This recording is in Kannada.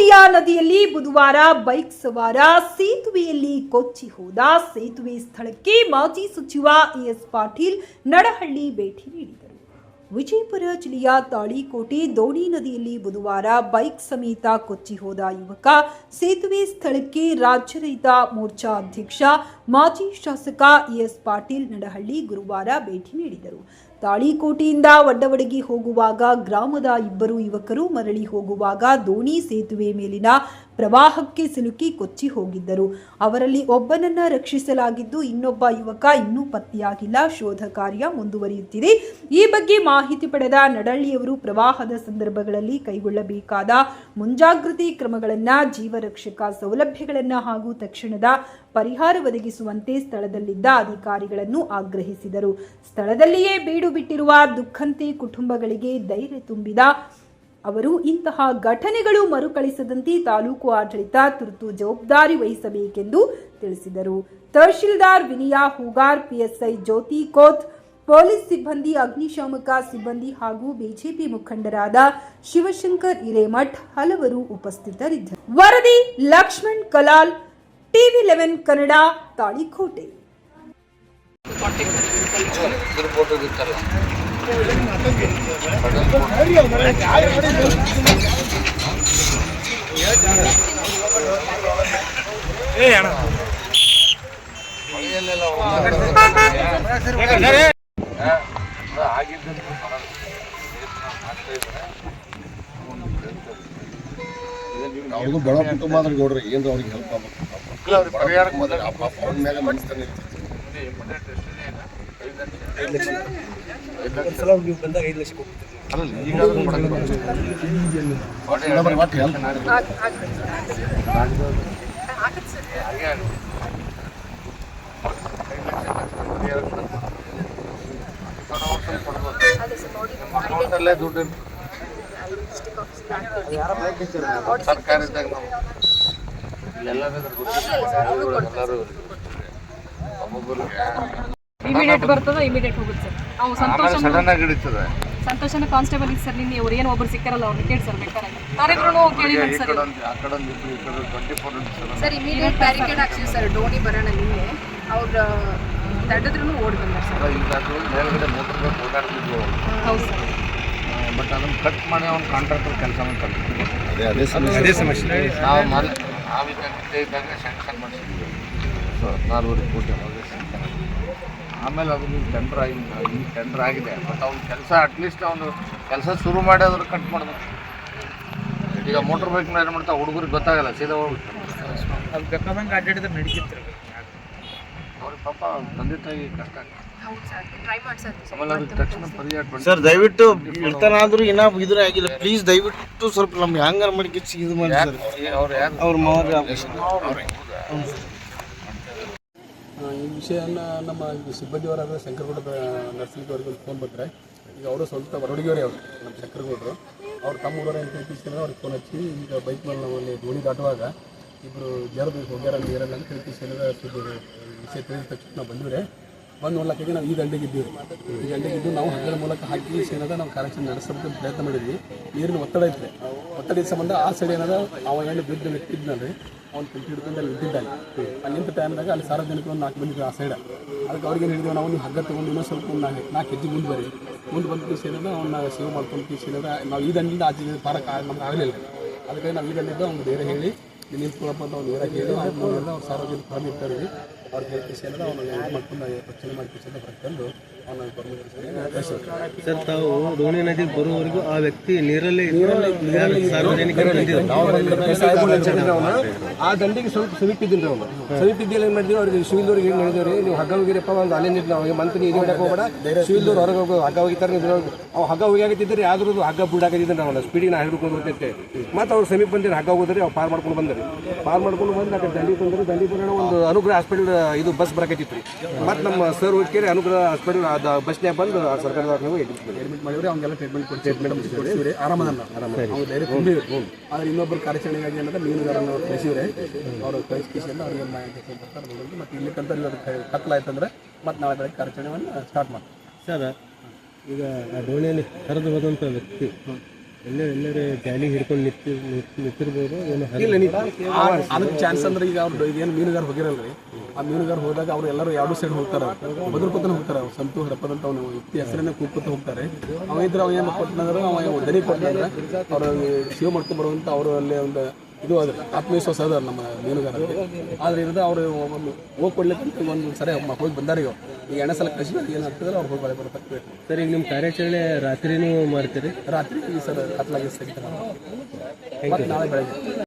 ತಾಳಿಕೋಟೆಯ ನದಿಯಲ್ಲಿ ಬುಧವಾರ ಬೈಕ್ ಸವಾರ ಸೇತುವೆಯಲ್ಲಿ ಕೊಚ್ಚಿ ಹೋದ ಸೇತುವೆ ಸ್ಥಳಕ್ಕೆ ಮಾಜಿ ಸಚಿವ ಎಸ್ ಪಾಟೀಲ್ ನಡಹಳ್ಳಿ ಭೇಟಿ ನೀಡಿದರು. ವಿಜಯಪುರ ಜಿಲ್ಲೆಯ ತಾಳಿಕೋಟೆ ದೋಣಿ ನದಿಯಲ್ಲಿ ಬುಧವಾರ ಬೈಕ್ ಸಮೇತ ಕೊಚ್ಚಿ ಹೋದ ಯುವಕ ಸೇತುವೆ ಸ್ಥಳಕ್ಕೆ ರಾಜ್ಯ ರೈತ ಮೋರ್ಚಾ ಅಧ್ಯಕ್ಷ ಮಾಜಿ ಶಾಸಕ ಎಸ್ ಪಾಟೀಲ್ ನಡಹಳ್ಳಿ ಗುರುವಾರ ಭೇಟಿ ನೀಡಿದರು. ತಾಳಿಕೋಟೆಯಿಂದ ಒಡ್ಡವಡಗಿ ಹೋಗುವಾಗ ಗ್ರಾಮದ ಇಬ್ಬರು ಯುವಕರು ಮರಳಿ ಹೋಗುವಾಗ ದೋಣಿ ಸೇತುವೆ ಮೇಲಿನ ಪ್ರವಾಹಕ್ಕೆ ಸಿಲುಕಿ ಕೊಚ್ಚಿ ಹೋಗಿದ್ದರು. ಅವರಲ್ಲಿ ಒಬ್ಬನನ್ನ ರಕ್ಷಿಸಲಾಗಿದ್ದು ಇನ್ನೊಬ್ಬ ಯುವಕ ಇನ್ನೂ ಪತ್ತೆಯಾಗಿಲ್ಲ ಶೋಧ ಕಾರ್ಯ ಮುಂದುವರಿಯುತ್ತಿದೆ. ಈ ಬಗ್ಗೆ ಮಾಹಿತಿ ಪಡೆದ ನಡಳ್ಳಿಯವರು ಪ್ರವಾಹದ ಸಂದರ್ಭಗಳಲ್ಲಿ ಕೈಗೊಳ್ಳಬೇಕಾದ ಮುಂಜಾಗೃತಿ ಕ್ರಮಗಳನ್ನು, ಜೀವರಕ್ಷಕ ಸೌಲಭ್ಯಗಳನ್ನು ಹಾಗೂ ತಕ್ಷಣದ ಪರಿಹಾರ ಒದಗಿಸುವಂತೆ ಸ್ಥಳದಲ್ಲಿದ್ದ ಅಧಿಕಾರಿಗಳನ್ನು ಆಗ್ರಹಿಸಿದರು. ಸ್ಥಳದಲ್ಲಿಯೇ ಬೀಡು ಬಿಟ್ಟಿರುವ ದುಃಖಂತೆ ಕುಟುಂಬಗಳಿಗೆ ಧೈರ್ಯ ತುಂಬಿದ ಅವರು ಇಂತಹ ಘಟನೆಗಳು ಮರುಕಳಿಸದಂತೆ ತಾಲೂಕು ಆಡಳಿತ ತುರ್ತು ಜವಾಬ್ದಾರಿ ವಹಿಸಬೇಕೆಂದು ತಿಳಿಸಿದರು. ತಹಶೀಲ್ದಾರ್ ವಿನಿಯಾ ಹೂಗಾರ್, ಪಿಎಸ್ಐ ಜ್ಯೋತಿ ಕೋತ್, ಪೊಲೀಸ್ ಸಿಬ್ಬಂದಿ ಅಗ್ನಿಶಾಮಕ ಸಿಬ್ಬಂದಿ ಹಾಗೂ ಬಿಜೆಪಿ ಮುಖಂಡರಾದ ಶಿವಶಂಕರ್ ಹಿರೇಮಠ್ ಹಲವರು ಉಪಸ್ಥಿತರಿದ್ದರು. ವರದಿ, ಲಕ್ಷ್ಮಣ್ ಕಲಾಲ್ ಟಿವಿ ಲೆವೆನ್ ಕನ್ನಡ, ತಾಳಿಕೋಟೆ. ಆಗಿದ್ದಂತ ಅವ್ರಿಗೂ ಬಡ ಕುಟುಂಬ ಅಂದ್ರೆ ಗೌಡ್ರಿ ಏನ್ರ ಅವ್ರಿಗೆ ಹೆಲ್ಪ್ ಆಗ್ಬೇಕು. ಪರಿಹಾರಕ್ಕೆ ಮೊದಲು ಅವ್ರ ಮ್ಯಾಗ ಮನಸ್ತಾನೆ ಲಕ್ಷ. ಅಕೌಂಟಲ್ಲೇ ದುಡ್ಡು. ಇರ್ತದೆ. ಸರ್ಕಾರ ಇದ್ದಾಗ ಎಲ್ಲರೂ ಒಬ್ಬೊಬ್ಬರಿಗೆ ಇಮಿಡಿಯೇಟ್ ಬರ್ತದ ಇಮಿಡಿಯೇಟ್ ಹೋಗುತ್ತೆ ಸರ್. ನಾವು ಸಂತೋಷ ಸಡನ್ ಆಗಿ ಹಿಡಿತದೆ. ಸಂತೋಷನ ಕಾನ್ಸ್ಟೇಬಲ್ ಇತ್ತು ಸರ್ ನಿನ್ನೆ ಅವ್ರು ಏನು ಒಬ್ರು ಸಿಕ್ಕಾರಲ್ಲ ಅವ್ರನ್ನ ಕೇಳಿ ಸರ್ ಬೇಕಾದ್ರೆ ಯಾರಿದ್ರು ಕೇಳಿ ಸರ್ ಕಡೆ ಒಂದು ಆ ಕಡೆ ಒಂದು ಇಬ್ರು twenty four sir. Immediate barricade ಹಾಕ್ಸಿವಿ sir ಡೋಣಿ ಬರೋಣ ನಿನ್ನೆ. ಅವ್ರ ತಡೆದ್ರು ಓಡಿ ಬಂದಾರ ಸರ್. ಮೇಲ್ಗಡೆ ಮೋಟರ್ ಓಡಾಡ್ತಿದ್ವು ಹೌದು ಸರ್. ಬಟ್ ಅದನ್ನು ಕಟ್ ಮಾಡಿ ಅವ್ನು ಕಾಂಟ್ರಾಕ್ಟರ್ ಕೆಲಸ ಮಾಡ್ತಾರೆ ಅದೇ ಅದೇ ಸಮಸ್ಯೆ. ಅದೇ ಸಮಸ್ಯೆ. ನಾವು ನಾವಿದ್ದಾಗ ಸ್ಯಾಂಕ್ಷನ್ ಮಾಡಿಸಿದ್ವಿ. ಸೊ ನಾಲ್ವರು ಕೋಟಿ ಅವಾಗ ಸ್ಯಾಂಕ್ಷನ್ ಆಮೇಲೆ ಅದು ನೀವು ಟೆಂಡರ್ ಆಗಿ ಈಗ ಟೆಂಡರ್ ಆಗಿದೆ. ಬಟ್ ಅವ್ನು ಕೆಲಸ ಅಟ್ಲೀಸ್ಟ್ ಅವನು ಕೆಲಸ ಶುರು ಮಾಡಿ ಅದ್ರ ಕಟ್ ಮಾಡಬೇಕು ಈಗ ಮೋಟ್ರ್ ಬೈಕ್ನ ಏನು ಮಾಡ್ತಾ ಹುಡುಗರಿಗೆ ಗೊತ್ತಾಗಲ್ಲ ಸೀದಾ ಹೋಗ್ಬಿಟ್ಟು. ಅದು ಬೇಕಾದಂಗೆ ಅಡ್ಡಾಡಿದ್ರೆ ನಡೀತಿತ್ತು ಅವ್ರಿಗೆ ಪಾಪ ತಂದೆ ತಾಯಿ ಕಷ್ಟ ಸರ್ ದಯವಿಟ್ಟು ಇರ್ತಾನಾದ್ರೂ ಇನ್ನ ಇದ್ರ ಆಗಿಲ್ಲ. ಪ್ಲೀಸ್ ದಯವಿಟ್ಟು ಸ್ವಲ್ಪ ನಮ್ಗೆ ಹ್ಯಾಂಗರ್ ಮಾಡಿ ಕಿಚ್ಚಿ ಇದು ಮಾಡಿ ಸರ್. ಅವ್ರು ಯಾರು? ಅವ್ರ ಮಾವ ಈ ವಿಷಯನ ನಮ್ಮ ಸಿಬ್ಬಂದಿಯವರಾದ ಶಂಕರಗೌಡದ ನರ್ಸಿಂಗ್ ಒಂದು ಫೋನ್ ಬಂದರೆ. ಈಗ ಅವರು ಸ್ವಲ್ಪ ಹೊರಡಿಗೆಯವರೇ ಅವರು, ನಮ್ಮ ಶಂಕರಗೌಡರು. ಅವ್ರು ತಮ್ಮ ಊರವ್ರ ಅಂತ ತಿಳಿಸಿದ್ರೆ ಅವ್ರಿಗೆ ಫೋನ್ ಹಚ್ಚಿ, ಈಗ ಬೈಕ್ ಮೇಲೆ ನಾವು ಅಲ್ಲಿ ದೋಣಿ ದಾಟುವಾಗ ಇಬ್ಬರು ಜರದು ಹೋಗ್ಯಾರ ನೀರಲ್ಲಿ ಅಂತ ತಿಳಿಸಿದ ಸುದ್ದಿ, ವಿಷಯ ತಿಳಿದ ತಕ್ಷಣ ನಾವು ಬಂದಿವ್ರೆ. ಬಂದು ನೋಡ್ಲಕ್ಕಾಗಿ ನಾವು ಈ ದಂಡೆಗೆ ಇದ್ದೀವಿ. ಈ ದಂಡೆಗೆ ಇದ್ದು ನಾವು ಹಗ್ಗದ ಮೂಲಕ ಹಾಕಿ ಏನದ ನಾವು ಕಾರ್ಯಾಚರಣೆ ನಡೆಸೋದಕ್ಕೆ ಪ್ರಯತ್ನ ಮಾಡಿದ್ವಿ. ನೀರಿನ ಒತ್ತಡ ಇತ್ತು. ಒತ್ತಡದ ಸಂಬಂಧ ಆ ಸೈಡ್ ಏನದ ಅವ ಏನು ಬಿದ್ದು ವ್ಯಕ್ತಿದ್ನಲ್ಲಿ ಅವ್ನು ಕಂಟಿ ಹಿಡ್ಕೊಂಡು ಅಲ್ಲಿ ಬಿದ್ದಿದ್ದಾನೆ. ಅಲ್ಲಿ ನಿಂತ ಟೈಮ್ದಾಗ ಅಲ್ಲಿ ಸಾರ್ವಜನಿಕರು ಒಂದು ನಾಲ್ಕು ಮಂದಿ ಆ ಸೈಡ ಅದಕ್ಕೆ ಅವ್ರಿಗೆ ಏನು ಹೇಳಿದ್ವಿ, ನಾವು ಹಗ್ಗ ತೊಗೊಂಡು ಇನ್ನೊಂದು ಸ್ವಲ್ಪ ಒಂದು ನಾಲ್ಕು ನಾಲ್ಕು ಹೆಜ್ಜೆ ಮುಂದೆ ಬರಿ ಮುಂದೆ ಬಂದು ಸೇನದ ಅವ್ನ ಸೇವ್ ಮಾಡ್ಕೊಂಡು ಏನದ ನಾವು ಈ ದಂಡಿಂದ ಆಚೆ ಪಾರಕ್ಕೆ ನಮ್ಗೆ ಆಗಲಿಲ್ಲ. ಅದಕ್ಕೆ ನಾವು ಈ ದಂಡಿದ್ದ ಅವ್ನು ಬೇರೆ ಹೇಳಿ ನಿಂತ್ಕೊಳ್ಳಪ್ಪ ಅಂತ ಅವ್ನು ಬೇರೆ ಹೇಳಿ ಅವ್ರು ಸಾರ್ವಜನಿಕ ಇರ್ತಾರೆ ಅವ್ರಿಗೆ ಹೇಳಿ ಕೇಸ್ ಏನದ ಅವ್ನು ಇದು ಮಾಡ್ಕೊಂಡು ರಕ್ಷಣೆ ಮಾಡಿ ಕೇಸ್ ತಂದು ಅವನ ಸರ್ ತಾವು ದೋಣಿ ನದಿ ಬರುವವರೆಗೂ ಆ ವ್ಯಕ್ತಿ ನೀರಲ್ಲಿ ಆ ದಂಡಿಗೆ ಸ್ವಲ್ಪ ಸಮೀಪಿದ್ದೀನಿ ಅವನು ಸವಿತಿದ್ದಿಲ್ಲ ಏನು ಮಾಡಿದ್ವಿ ಅವ್ರಿಗೆ ಶಿವಿಲ್ದವ್ರಿಗೆ ಏನು ಹೇಳಿದ್ರಿ ನೀವು ಹಗ್ಗ ಹೋಗಿರಪ್ಪ ಒಂದು ಅಲ್ಲೇ ನಿಂತ ಅವ್ರಿಗೆ ಮಂತ್ರಿ ಇದು ಮಾಡಕ್ಕೆ ಹೋಗ್ಬೇಡ. ಶಿವಿಲ್ದವ್ರು ಹೊರಗೆ ಹೋಗೋ ಹಗ್ಗ ಹೋಗಿತಾರೆ ಅವ್ರು. ಅವು ಹಗ್ಗ ಹೋಗಿಯಾಗತ್ತಿದ್ರೆ ಯಾವ್ದು ಹಗ್ಗ ಬಿಡಾಕತ್ತಿದ್ದೆ ನಾವು ಸ್ಪೀಡಿಗೆ ನಾ ಹಿಡ್ಕೊಂಡು ಹೋಗ್ತೈತೆ ಮತ್ತು ಅವ್ರು ಸಮೀಪ ಬಂದಿರಿ ಹಗ್ಗ ಹೋಗೋದ್ರಿ ಅವ್ರು ಪಾರ್ ಮಾಡ್ಕೊಂಡು ಬಂದ್ರಿ. ಪಾರ್ ಮಾಡ್ಕೊಂಡು ಬಂದು ಆ ಕಡೆ ದಂಡಿ ತಂದ್ರೆ ದಂಡಿ ಬಂದ್ರೆ ಒಂದು ಅನುಗ್ರಹ ಹಾಸ್ಪಿಟಲ್ ಇದು ಬಸ್ ಬರಕತ್ತಿತ್ತು ರೀ. ಮತ್ತು ನಮ್ಮ ಸರ್ ಹೋಗಿ ಅನುಗ್ರಹ ಹಾಸ್ಪಿಟಲ್ ಅದು ಬಸ್ನ್ಯಾಗ ಬಂದು ಸರ್ಕಾರದ ಅಡ್ಮಿಟ್ ಮಾಡಿದ್ರೆ. ಅವ್ನಿಗೆಲ್ಲ ಟ್ರೀಟ್ಮೆಂಟ್ ಕೊಟ್ಟು ಟ್ರೀಟ್ಮೆಂಟ್ ಆರಾಮದಲ್ಲ. ಆರಾಮ. ಧೈರ್ಯ ಆದ್ರೆ ಇನ್ನೊಬ್ಬರು ಕಾರ್ಯಾಚರಣೆಗಾಗಿ ಏನಂದ್ರೆ ಮೀನುಗಾರನ ಕಳಿಸಿವ್ರೆ. ಅವರು ಕಳಿಸ್ಕಿಸಿಂದ ಅವ್ರಿಗೆ ಮಾಹಿತಿ ಮತ್ತು ಇಲ್ಲಿ ಕಂತ ಕತ್ಲಾಯ್ತಂದ್ರೆ ಮತ್ತೆ ನಾಳೆ ಬೆಳಗ್ಗೆ ಕಾರ್ಯಾಚರಣೆಯನ್ನು ಸ್ಟಾರ್ಟ್ ಮಾಡ್ತೀವಿ. ಸರ್ ಈಗ ಆ ದೋಣಿಯಲ್ಲಿ ಕರೆದು ಹೋದಂಥ ವ್ಯಕ್ತಿ ಎಲ್ಲ ಎಲ್ಲರೂ ಜಾಲಿ ಹಿಡ್ಕೊಂಡು ನಿಂತಿ ನಿಂತಿರ್ಬೋದು ಏನು ಇಲ್ಲ ನೀವು ಅದಕ್ಕೆ ಚಾನ್ಸ್ ಅಂದ್ರೆ ಈಗ ಅವ್ರು ಏನು ಮೀನುಗಾರ ಹೋಗಿರಲ್ರಿ? ಆ ಮೀನುಗಾರ ಹೋದಾಗ ಅವ್ರು ಎಲ್ಲರೂ ಎರಡು ಸೈಡ್ ಹೋಗ್ತಾರೆ. ಬದ್ರಕೊತನ ಹೋಗ್ತಾರೆ ಅವ್ರು. ಸಂತು ಹರಪ್ಪದ ಅಂತ ಅವನು ವ್ಯಕ್ತಿ ಹೆಸರನ್ನ ಕೂತ್ಕೊತ ಹೋಗ್ತಾರೆ. ಅವ ಇದ್ರೆ ಅವ ಏನು ಕೊಟ್ಟನಂದ್ರೆ ಅವ ದನಿ ಕೊಟ್ಟನಂದ್ರೆ ಅವ್ರ ಸೇವ್ ಮಾಡ್ಕೊಂಡು ಬರುವಂತ ಅವರು ಅಲ್ಲಿ ಒಂದು ಇದು ಅದ ಆತ್ಮವಿಶ್ವಾಸ ಅದ ನಮ್ಮ ಮೀನುಗಾರರಿಗೆ. ಆದ್ರೆ ಇರೋದು ಅವರು ಹೋಗಿ ಕೊಡ್ಲಿಕ್ಕಂತ ಒಂದು ಸರಿ ಹೋಗಿ ಬಂದಾರ ಈಗ. ಈಗ ಎಣ್ಣೆ ಸಲ ಕಳಿಸಿ ಏನು ಆಗ್ತದಲ್ಲ ಅವ್ರು ಹೋಗಿ ಬಳೆ ಬರ್ತಾರೆ. ಸರ್ ಈಗ ನಿಮ್ಮ ಕಾರ್ಯಾಚರಣೆ ರಾತ್ರಿನೂ ಮಾಡ್ತೀರಿ? ರಾತ್ರಿ ಸರ್ ಕತ್ಲಾಗಿ ಸಿಗ್ತಾರೆ ನಾಳೆ ಬೆಳಗ್ಗೆ.